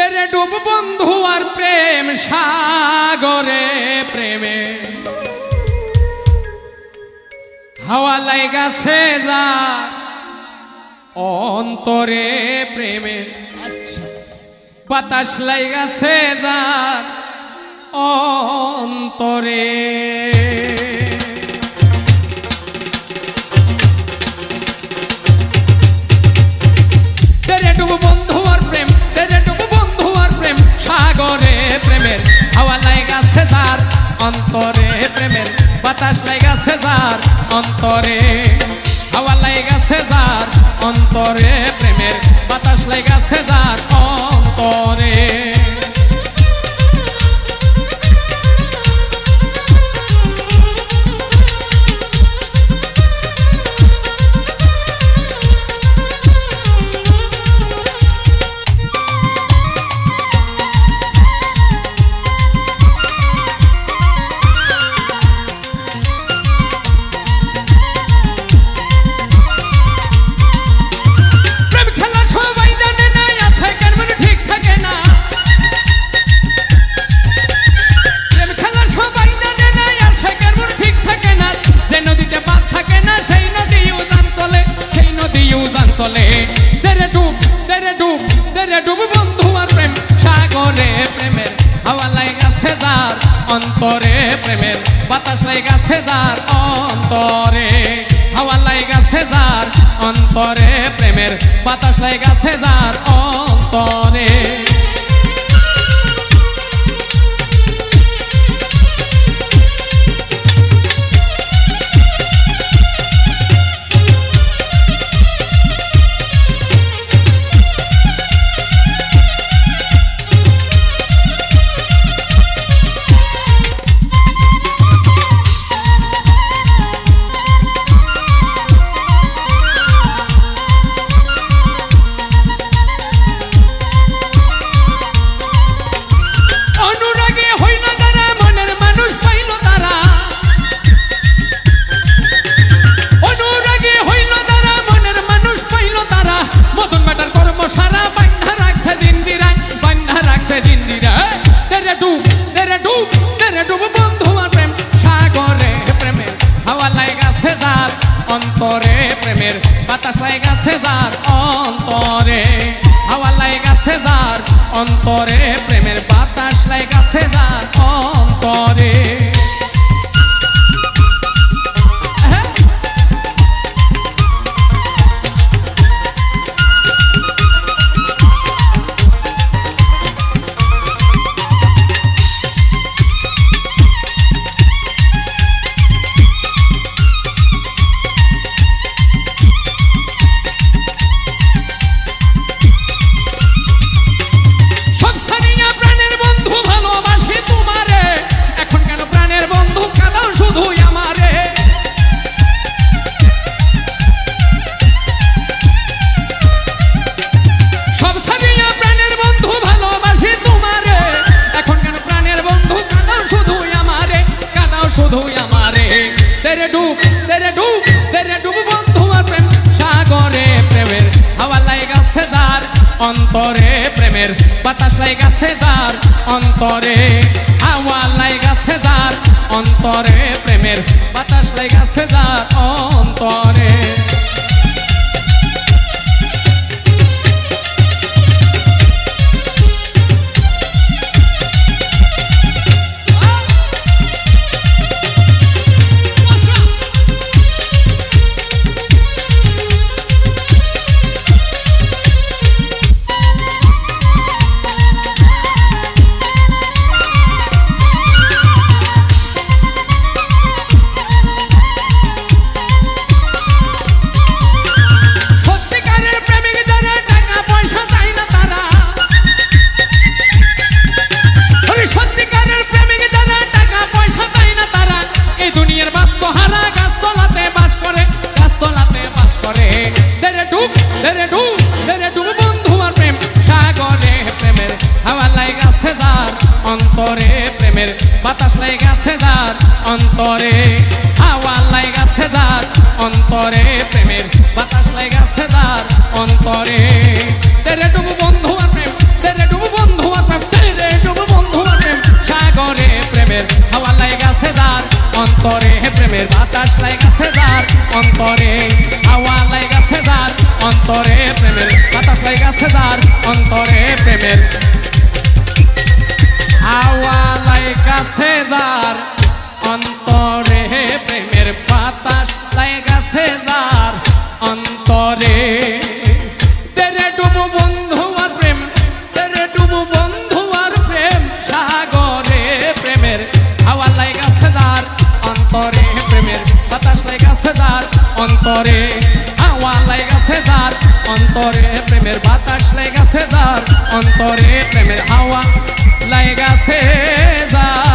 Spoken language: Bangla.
তেরে ডুব বন্ধু আর প্রেম সাগরে প্রেমে। হাওয়া লাই যা অন্তরে প্রেমে। আচ্ছা। বাতাস লাইগাছে যা অন্তরে। অন্তরে প্রেমের বাতাস লাগাছে যার অন্তরে হাওয়া লাগাছে যার অন্তরে প্রেমের বাতাস লাগাছে যার ডুব প্রেম, সাগরে প্রেমের হাওয়া লাই গাছে অন্তরে প্রেমের বাতাস লাই গাছে অন্তরে। হাওয়া লাই গাছে অন্তরে প্রেমের বাতাস লাই গাছে অন্তরে। অন্তরে প্রেমের বাতাস লাগাছে যার অন্তরে, হাওয়া লাগাছে যার অন্তরে, প্রেমের বাতাস লাগাছে যার অন্তরে। প্রেমের বাতাস লাগাছে যার অন্তরে হাওয়া লাগাছে যার অন্তরে। প্রেমের বাতাস লাগাছে যার অন্তরে প্রেমের বাতাস লাই গেছে যার অন্তরে, হাওয়া লাই গেছে যার অন্তরে, প্রেমের বাতাস লাই গেছে যার অন্তরে। তেরে ডুবু বন্ধু আর প্রেম তেরে ডুবু বন্ধু আর প্রেম তেরে ডুবু বন্ধু আর প্রেম। সাগরে প্রেমের হাওয়া লাই গেছে যার অন্তরে, প্রেমের বাতাস লাই গেছে যার অন্তরে। হাওয়া লাই গেছে যার অন্তরে, প্রেমের বাতাস লাই গেছে যার অন্তরে, প্রেমের হাওয়া লাইকা সেদার। অন্তরে প্রেমের বাতাস লেগেছে যার। অন্তরে প্রেমের হাওয়া লেগেছে যার।